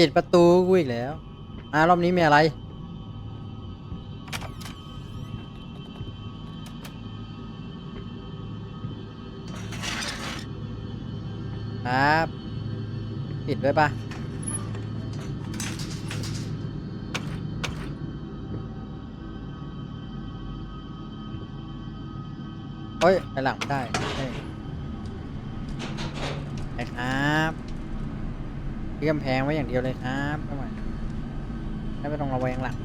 ปิดประตูกูอีกแล้วอ่ารอบนี้มีอะไร ครับ ปิดไว้ปะโอ้ยไปหลังไม่ได้เฮ้ยไปครับ เรียมแพงไว้อย่างเดียวเลยครับทำไมไม่ต้องระแวงหลัง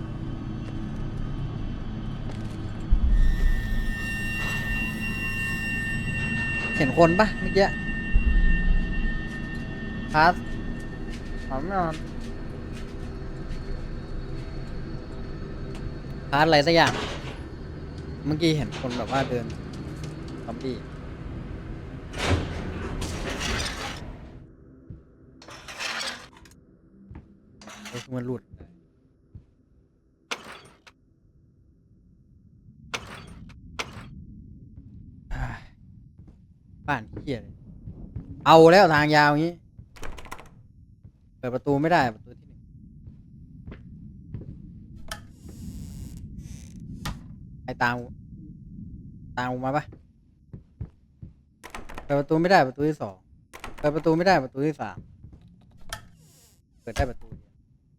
เห็นคนปะเมื่อกี้พาสหอมนอนพาสอะไรสักอย่าง เมื่อกี้เห็นคนแบบว่าเดินซอมบี้ ไอ้ยมันหลุดอ้ายบ้านเฮียเลยเอาแล้วทางยาวอย่างนี้ เปิดประตูไม่ได้ประตูที่หนึ่งไอ้ตามตามมาปะเปิดประตูไม่ได้ประตูที่สองเปิดประตูไม่ได้ประตูที่สามเปิดได้ประตู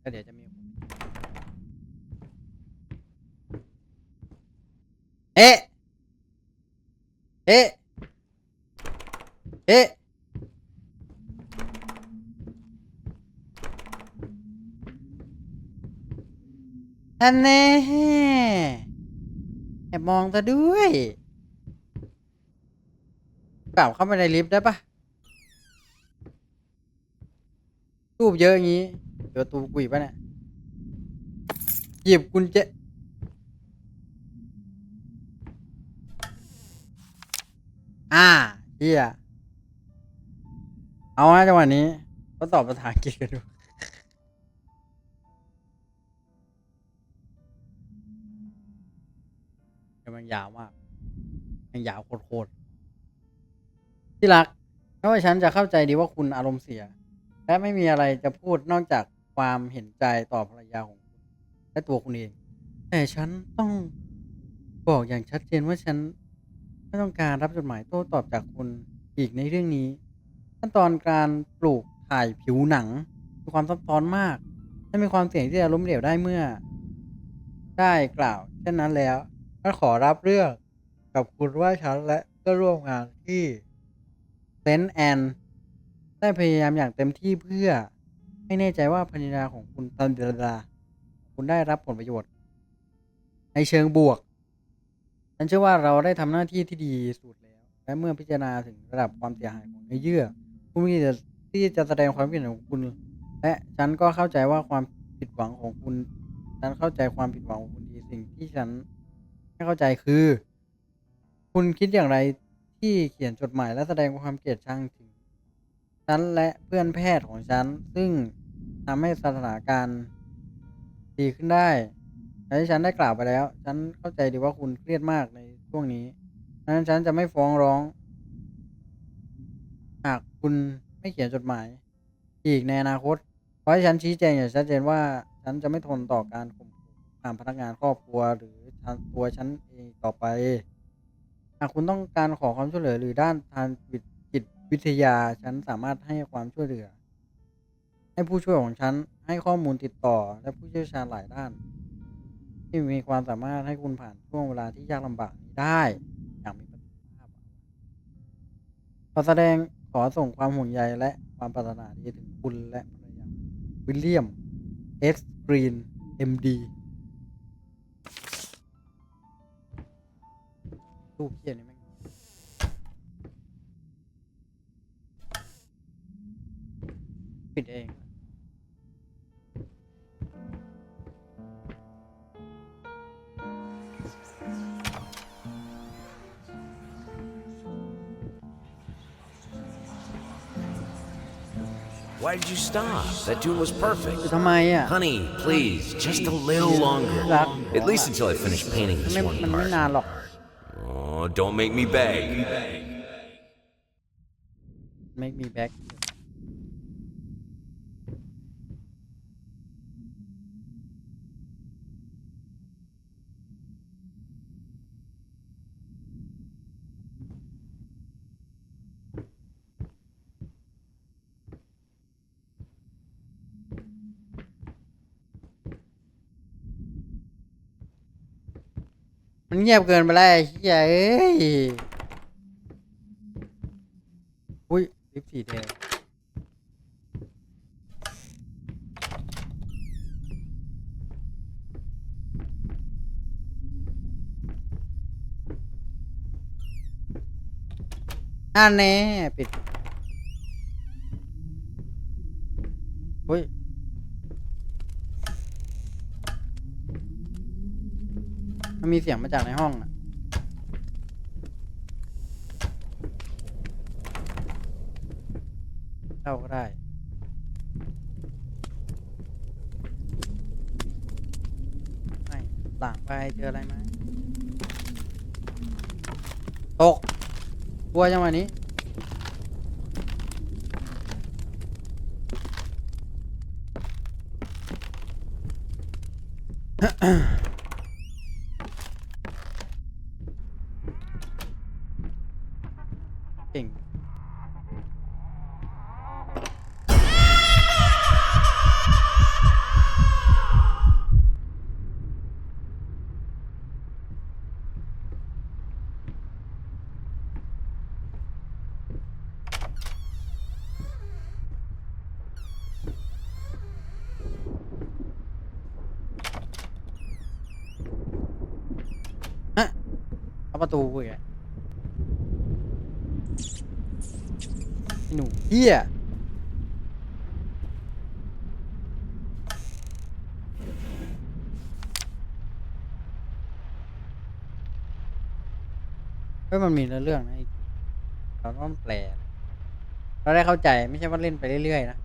เดียวแล้วเดี๋ยวจะมี เอ๊ะ เอ๊ะ เอ๊ะ ท่านแน่แอบมองซะด้วยกลับเข้าไปในลิฟต์ได้ปะรูปเยอะอย่างนี้ ดี๋ยวประตูกุยปะเนี่ยหยิบกุญแจอ่าเฮียเอาฮะจังหวะนี้ก็ตอบภาษาอังกฤษกันดูมันยาวมากมันยาวโคตรๆที่รักไม่ว่าฉันจะเข้าใจดีว่าคุณอารมณ์เสีย และไม่มีอะไรจะพูดนอกจาก ความเห็นใจต่อภรรยาของคุณและตัวคุณเอง แต่ฉันต้องบอกอย่างชัดเจนว่าฉันไม่ต้องการรับจดหมายโต้ตอบจากคุณอีกในเรื่องนี้ ขั้นตอนการปลูกถ่ายผิวหนังมีความซับซ้อนมากและมีความเสี่ยงที่จะล้มเหลวได้เมื่อ ได้กล่าวเช่นนั้นแล้วก็ขอรับเรื่องกับคุณว่าฉันและก็ร่วมงานที่เซนแอนได้พยายามอย่างเต็มที่เพื่อ ให้แน่ใจว่าภรรยาของคุณตันเดลาคุณได้รับผลประโยชน์ ในเชิงบวก ฉันเชื่อว่าเราได้ทำหน้าที่ที่ดีสุดแล้ว และเมื่อพิจารณาถึงระดับความเสียหายของเนื้อเยื่อคุณมีแต่ที่จะแสดงความคิดเห็นของคุณ และฉันก็เข้าใจว่าความผิดหวังของคุณ ฉันเข้าใจความผิดหวังของคุณดีสิ่งที่ฉันไม่เข้าใจคือ คุณคิดอย่างไรที่เขียนจดหมายและแสดงความเกลียดชังถึงฉันและเพื่อนแพทย์ของฉัน ซึ่ง ทำให้สถานการณ์ดีขึ้นได้แต่ที่ฉันได้กล่าวไปแล้ว ฉันเข้าใจดีว่าคุณเครียดมากในช่วงนี้ดังนั้นฉันจะไม่ฟ้องร้อง หากคุณไม่เขียนจดหมาย อีกในอนาคตขอให้ฉันชี้แจงอย่างชัดเจนว่า ฉันจะไม่ทนต่อการข่มขู่ตามพนักงานครอบครัวหรือตัวฉันเองต่อไป หากคุณต้องการขอความช่วยเหลือหรือด้านทางจิตวิทยา ฉันสามารถให้ความช่วยเหลือ ให้ผู้ช่วยของฉันให้ข้อมูลติดต่อ และผู้เชี่ยวชาญหลายด้าน ที่มีความสามารถให้คุณผ่านช่วงเวลาที่ยากลำบากนี้ได้ อย่างมีประสิทธิภาพขอแสดงขอส่งความห่วงใยและความปรารถนาดีถึงคุณและภรรยาวิลเลียมเอสกรีนเอ็มดีรูปเขียนนี่แม่งปิดเอง Why did you stop? That tune was perfect. ทำไมอ่ะ Honey, please, just a little longer. รัก At least until I finish painting มัน this ไม่ one มันไม่ part. นานหรอก Oh, don't make me beg. make me back เงียบเกินไปแล้วไอ้เหี้ยเอ้ยอุ้ยลิปสีแดงอันแน่ปิดอุ้ย มันมีเสียงมาจากในห้องอะเข้าก็ได้ ไม่หลังไปเจออะไรไหมตกกลัวจังวันนี้ก่ง ฮะเอาประตูกูอีกแล้วไอ้ หนูเฮียเฮ้ยมันมีเนื้อเรื่องนะไอ้เราต้องแปลเราได้เข้าใจไม่ใช่ว่าเล่นไปเรื่อยๆนะ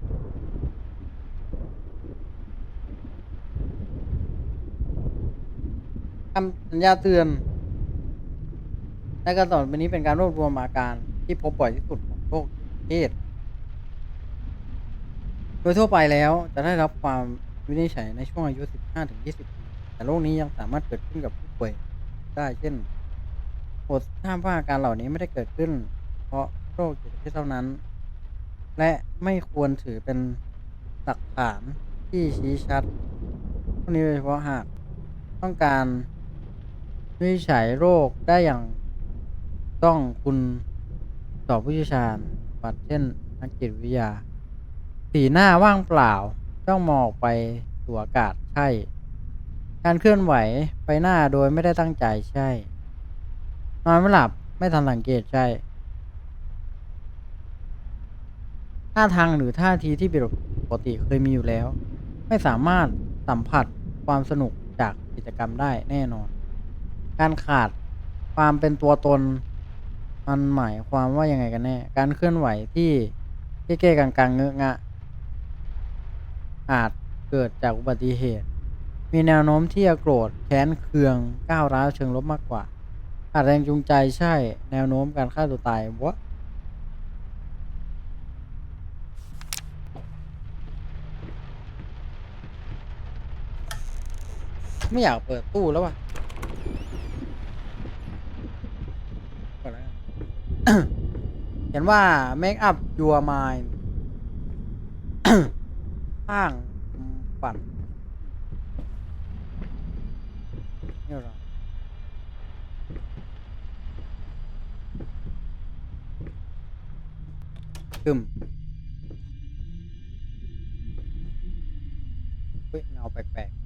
คำสัญญาเตือนในการต่อไปนี้เป็นการรวบรวมอาการที่พบบ่อยที่สุดของโรคเพศ โดยทั่วไปแล้วจะได้รับความวินิจฉัยในช่วงอายุ 15-20 ปี แต่โรคนี้ยังสามารถเกิดขึ้นกับผู้ป่วยได้เช่นโปรดทราบว่าอาการเหล่านี้ไม่ได้เกิดขึ้น เพราะโรคจิตเภทเท่านั้น และไม่ควรถือเป็นหลักฐานที่ชี้ชัดพวกนี้โดยเฉพาะหากต้องการวินิจฉัยโรคได้อย่างต้องคุณต่อผู้เชี่ยวชาญบัดเช่นนักจิตวิทยา สีหน้าว่างเปล่าจ้องมองออกไปสู่อากาศใช่ การเคลื่อนไหวไปหน้าโดยไม่ได้ตั้งใจใช่ นอนไม่หลับไม่ทันสังเกตใช่ ท่าทางหรือท่าทีที่ผิดปกติเคยมีอยู่แล้ว ไม่สามารถสัมผัสความสนุกจากกิจกรรมได้แน่นอน การขาดความเป็นตัวตน มันหมายความว่ายังไงกันแน่ การเคลื่อนไหวที่เก้ๆกลางๆเงอะงะ อาจเกิดจากอุบัติเหตุ มีแนวโน้มที่จะโกรธแค้นเคืองก้าวร้าวเชิงลบมากกว่าอาจแรงจูงใจใช่แนวโน้มการฆ่าตัวตายวะไม่อยากเปิดตู้แล้ววะเห็นว่า make up your mind สร้างฝันนี่หรอตึมเฮ้ยเงาแปลกๆ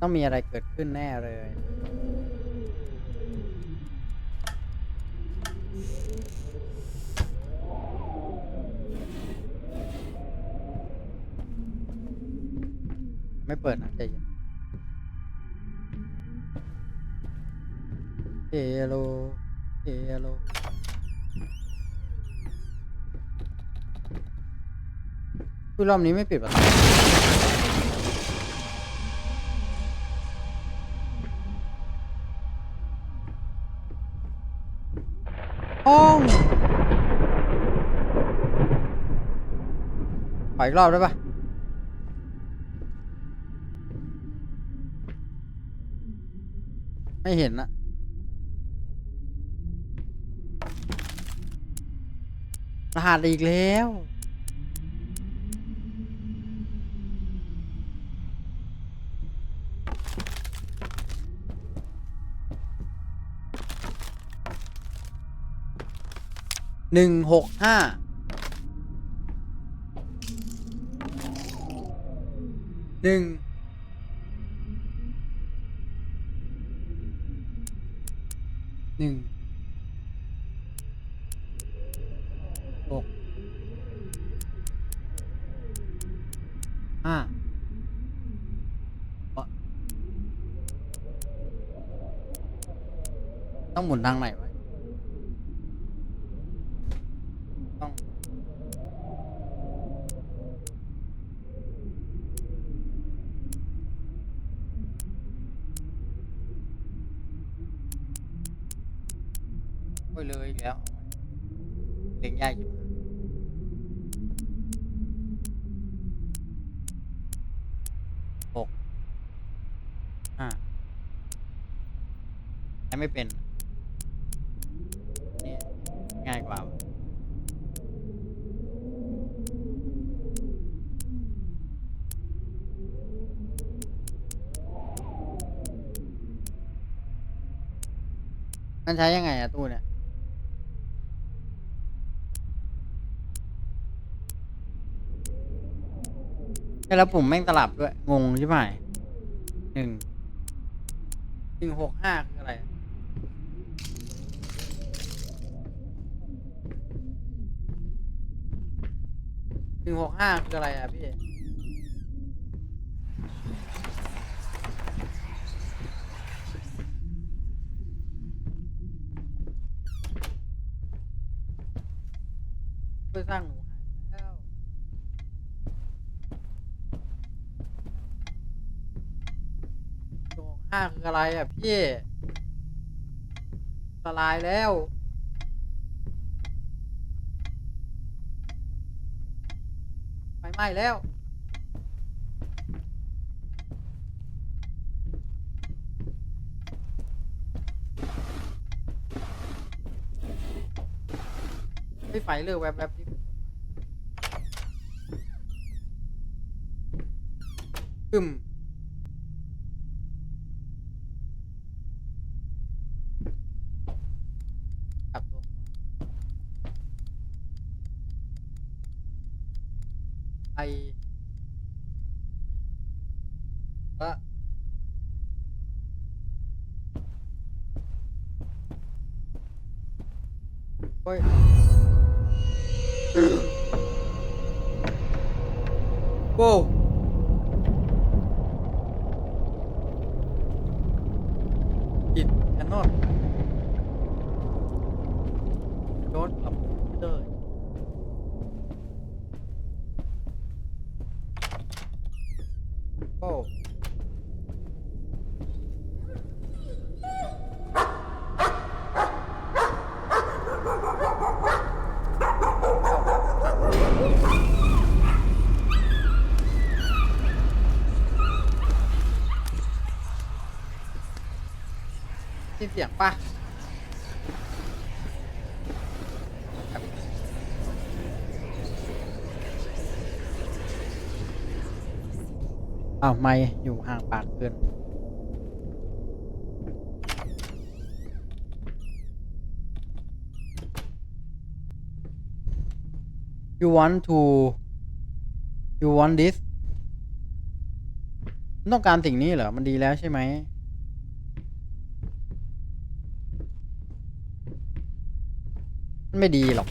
ต้องมีอะไรเกิดขึ้นแน่เลย ไม่เปิดนะใจเย็นเฮโลเฮโลคือรอบนี้ไม่ปิดประตูห้องขออีกรอบได้ปะ ไม่เห็นนะรหัสอีกแล้ว หนึ่งหกห้าหนึ่ง หนึ่งหกห้าต้องหมุนทางไหนวะ ต้อง โอ้ยเลยอีกแล้วเล็งยากอยู่หกห้าใช้ ไม่เป็นนี่ง่ายกว่ามันใช้ยังไงอะตู้เนี่ยแล้วปุ่มแม่งตลับด้วย งงใช่ไหมหนึ่งหนึ่งหกห้าคืออะไรอะห นึ่งหกห้าคืออะไรอะพี่เพื่อสร้างหนูหายแล้วตัวห้าคืออะไรอะพี่ละลายแล้ว ไหม้แล้ว ไม่ไฟเลยแวบๆที่อึม โว้วอิดแคนนอน โดนกับเตอร์โอ้ที่เสียงปะ อ้าวไม่อยู่ห่างปากเกิน you want to you want this ต้องการสิ่งนี้เหรอ มันดีแล้วใช่ไหมมันไม่ดีหรอก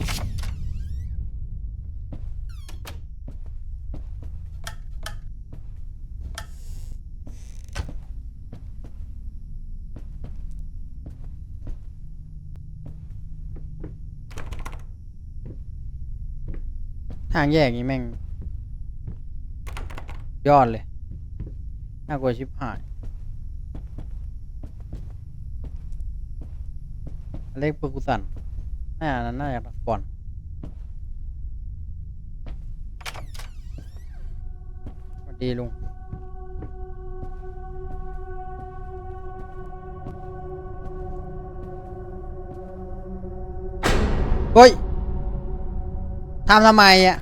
างแยกนี้แม่ง ยอดเลย น่ากลัวชิบหาย เลขเปอร์กุสันน่านั้นน่าจะก่อนสวัสดีลุงเฮ้ยทำทำไมอะ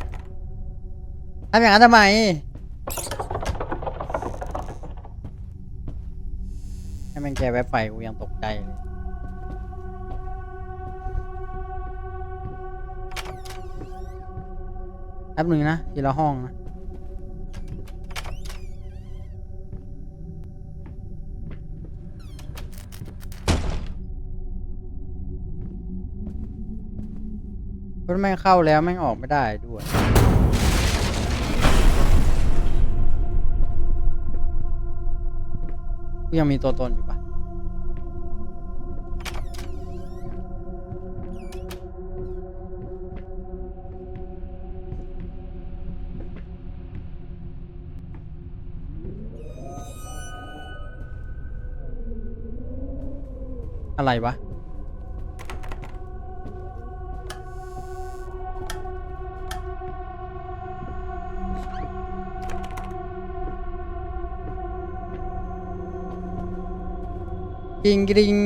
ทำอย่างนั้นทำไมให้มันแกแวบไฟกูยังตกใจเลยป๊บหนึ่งนะทีละห้องนะเพราะแม่งเข้าแล้วแม่งออกไม่ได้ด้วย ยังมีตัวตนอยู่ปะอะไรวะ ริงกริง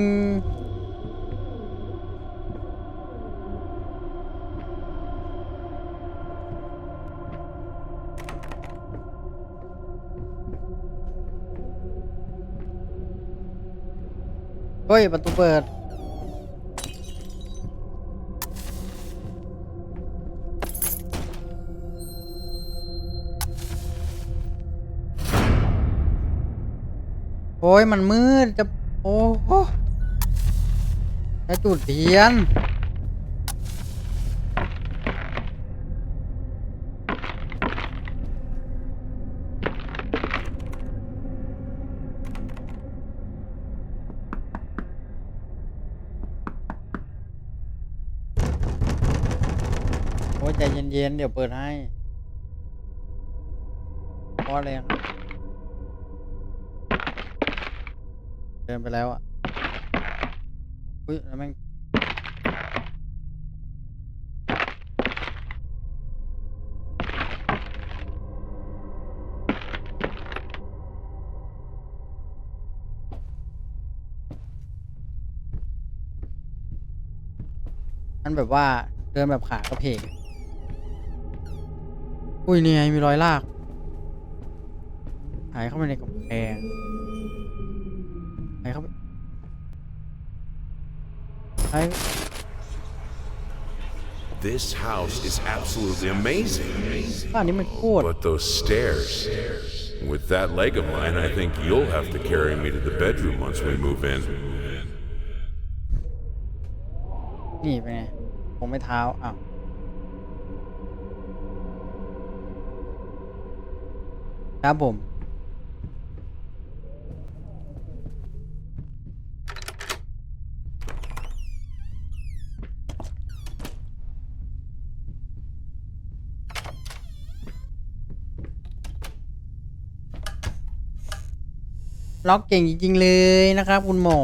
เฮ้ย ประตูเปิดโอ้ยมันมืดจะ โอ้โหจะจุดเทียน โอ้ใจเย็นๆ เดี๋ยวเปิดให้พราะอะไร ดินไปแล้วอะอุ้ยแล้วแม่งมันแบบว่าเดินแบบขากระเพก อุ้ยนี่ไงมีรอยลาก หายเข้าไปในกำแพง หายเข้าไปหาย This house is absolutely amazing. บ้านนี้มันโคตร But those stairs. With that leg of mine, I think you'll have to carry me to the bedroom once we move in. นี่เป็นไงผมไม่เท้า อ้าว ครับผม ล็อกเก่งจริง ๆ เลยนะครับ คุณหมอ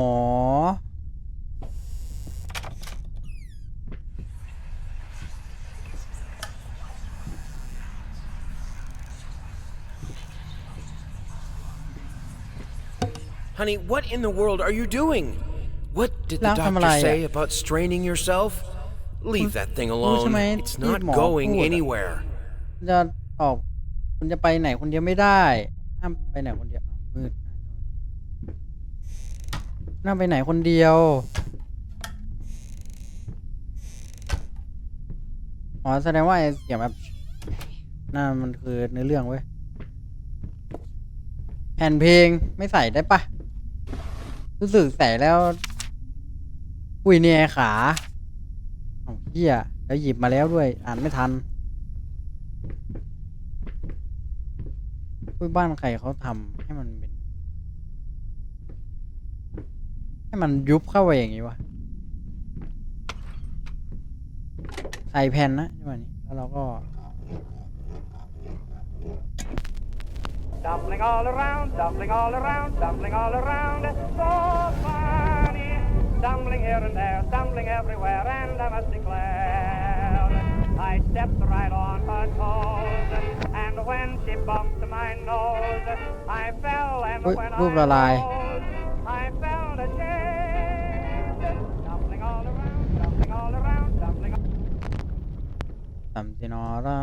Honey, what in the world are you doing? What did the ล้างทำอะไร doctor อะ say about straining yourself? Leave that thing alone. ใช่ไหม It's ที่ not หมอ going พูดอะ anywhere. จะออกคุณจะไปไหนคนเดียวไม่ได้ ห้ามไปไหนคนเดียวอ้าวมืด ห้าไปไหนคนเดียว อ๋อ แสดงว่าไอ้เสียงแบบนั่นมันคือเนื้อเรื่องเว้ย แผ่นเพลงไม่ใส่ได้ปะ รู้สึกใส่แล้วอุ้ยเนี่ยขาเอาเหี้ยแล้วหยิบมาแล้วด้วย อ่านไม่ทันอุ้ยบ้านใครเขาทำ ให้มันเป็นให้มันยุบเข้าไปอย่างนี้วะใส่แผ่นนะจังหวะนี้แล้วเราก็ Dumpling all around, dumpling all around, dumpling all around. So funny. Stumbling here and there, stumbling everywhere, and I must declare, I stepped right on her toes, and when she bumped my nose, I fell, and Ui, when rút Samdinara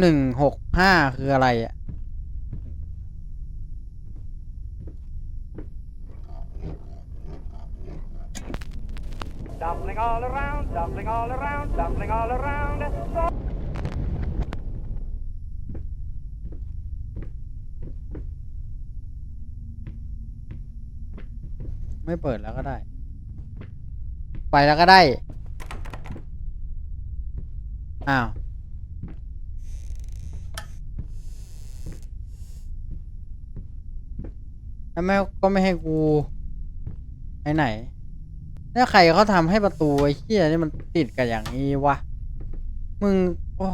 หนึ่งหกห้าคืออะไรอะดับลยก็แล้วดับลยก็แล้วดับลยก็แล้ว ไม่เปิดแล้วก็ได้ ไปแล้วก็ได้ อ้าว แล้วแม่ก็ไม่ให้กูไปไหนแล้วใครเขาทำให้ประตูไอ้เหี้ยนี่มันติดกับอย่างนี้วะ มึง โอ้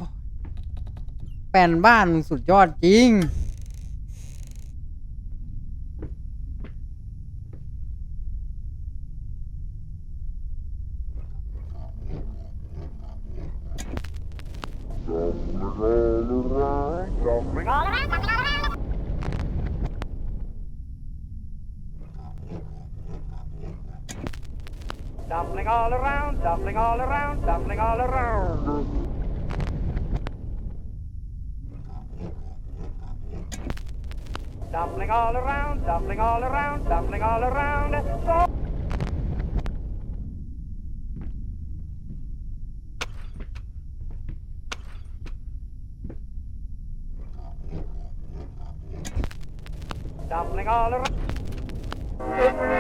แปลนบ้านมึงสุดยอดจริง 'Tumbling all around. Ula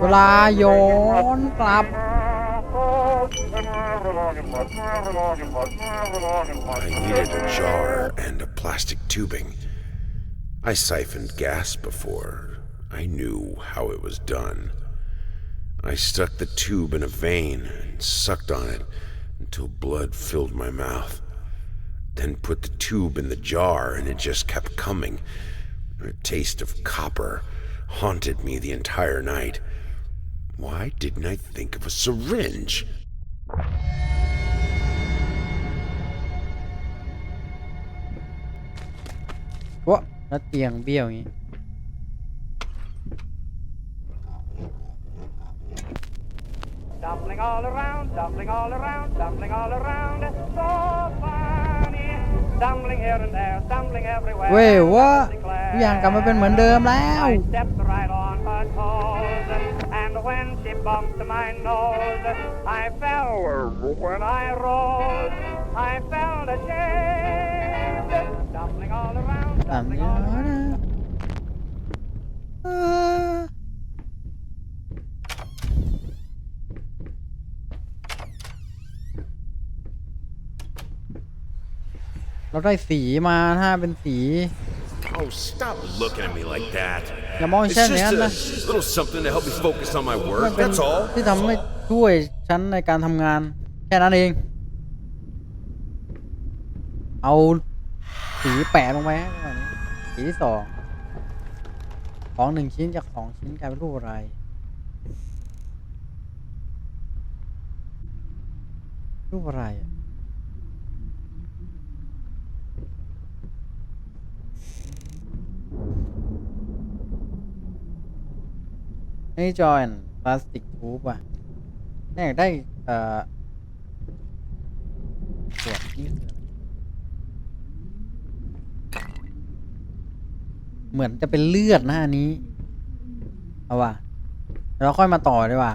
เวลาย้อนกลับ I needed a jar and a plastic tubing. I siphoned gas before. I knew how it was done. I stuck the tube in a vein and sucked on it until blood filled my mouth. Then put the tube in the jar and it just kept coming. A taste of copper haunted me the entire night. Why didn't I think of a syringe? วะแล้วเตียงเบี้ยวอย่างงี้ Tumbling all around, tumbling all around, tumbling all around. So funny. Stumbling here and there, stumbling everywhere. เว้ย and วะ I ทุกอย่างกลับมาเป็นเหมือนเดิมแล้ว I stepped right on her toes, and when she bumped my nose, I fell. When I rose, I felt ashamed. Stumbling all around, ตาม stumbling นี้ all นะ around. เออเราได้สีมาถ้าเป็นสี Oh, stop looking at me like that. อย่ามอง It's เช่นนั้น just นะ a little something to help me focus on my มัน work. เป็น That's all. ที่ทำให้ช่วยฉันในการทำงาน แค่นั้นเอง เอาสีแปะลงไปให้ก่อนนี้สีที่สองของหนึ่งชิ้นจากสองชิ้นกลายเป็นรูปอะไร รูปอะไรอะ นี่จอยพลาสติกทูบอะนี่อยากได้ เอ่อขวดนี่คืออะไรเหมือนจะเป็นเลือดนะอันนี้ เอาว่ะ เราค่อยมาต่อดีกว่า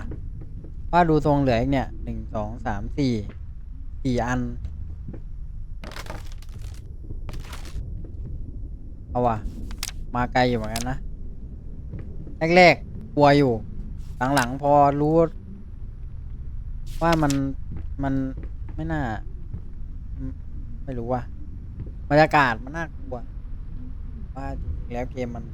ว่าดูทรงเหลืออีกเนี่ยหนึ่งสองสามสี่สี่อัน เอาว่ะ มาไกลอยู่เหมือนกันนะ แรกๆ กลัวอยู่ หลังๆพอรู้ ว่ามันมันไม่น่า ไม่รู้ว่าบรรยากาศมันน่ากลัว ว่าจริงแล้วเกมมัน